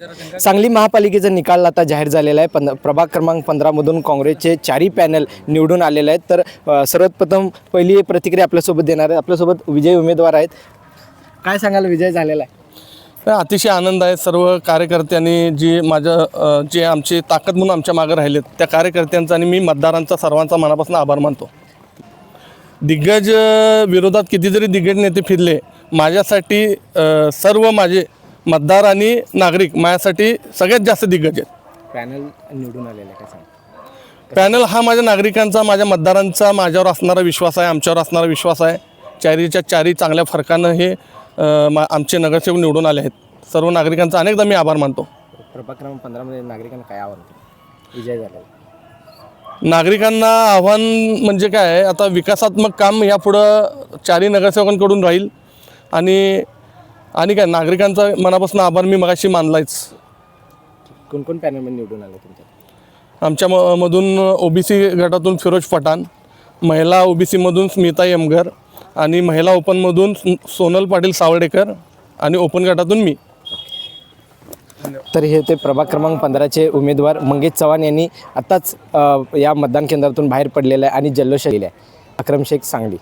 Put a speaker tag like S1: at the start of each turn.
S1: सांगली महापालिकेचा निकाल आता जाहीर झालेला आहे. पंध प्रभाग क्रमांक पंधरामधून काँग्रेसचे चारही पॅनल निवडून आलेले आहेत. तर सर्वप्रथम पहिली प्रतिक्रिया आपल्यासोबत देणार आहे. आपल्यासोबत विजय उमेदवार आहेत. काय सांगायला विजय झालेला आहे.
S2: अतिशय आनंद आहे. सर्व कार्यकर्त्यांनी जी माझ्या जे आमची ताकद म्हणून आमच्या मागे राहिलेत त्या कार्यकर्त्यांचा आणि मी मतदारांचा सर्वांचा मनापासून आभार मानतो. दिग्गज विरोधात किती जरी दिग्गज नेते फिरले. माझ्यासाठी सर्व माझे मतदार आणि नागरिक माझ्यासाठी सगळ्यात जास्त दिग्गज आहेत.
S1: पॅनल निवडून आलेलं आहे सांग
S2: पॅनल हा माझ्या नागरिकांचा माझ्या मतदारांचा माझ्यावर असणारा विश्वास आहे आमच्यावर असणारा विश्वास आहे. चारीच्या चारी चांगल्या फरकानं हे अ, मा आमचे नगरसेवक निवडून आले आहेत. सर्व नागरिकांचा अनेकदा मी आभार मानतो.
S1: प्रभाग क्रमांक पंधरामध्ये नागरिकांना काय आवडतं विजय झालेला
S2: नागरिकांना आव्हान म्हणजे काय आहे? आता विकासात्मक काम यापुढं चारही नगरसेवकांकडून राहील आणि आणि काय नागरिकांचा मनापासून आभार मी मगाशी मानलायच.
S1: कोण कोण पॅनलमध्ये निवडून आलं तुमच्या?
S2: आमच्या म मधून ओबीसी गटातून फिरोज पठाण महिला ओबीसीमधून स्मिता यमगर आणि महिला ओपनमधून सोनल पाटील सावर्डेकर आणि ओपन गटातून मी.
S1: तर हे होते प्रभाग क्रमांक पंधराचे उमेदवार मंगेश चव्हाण यांनी आत्ताच अ, या मतदान केंद्रातून बाहेर पडलेलं आहे आणि जल्लोष केलेला आहे. अक्रम शेख सांगली.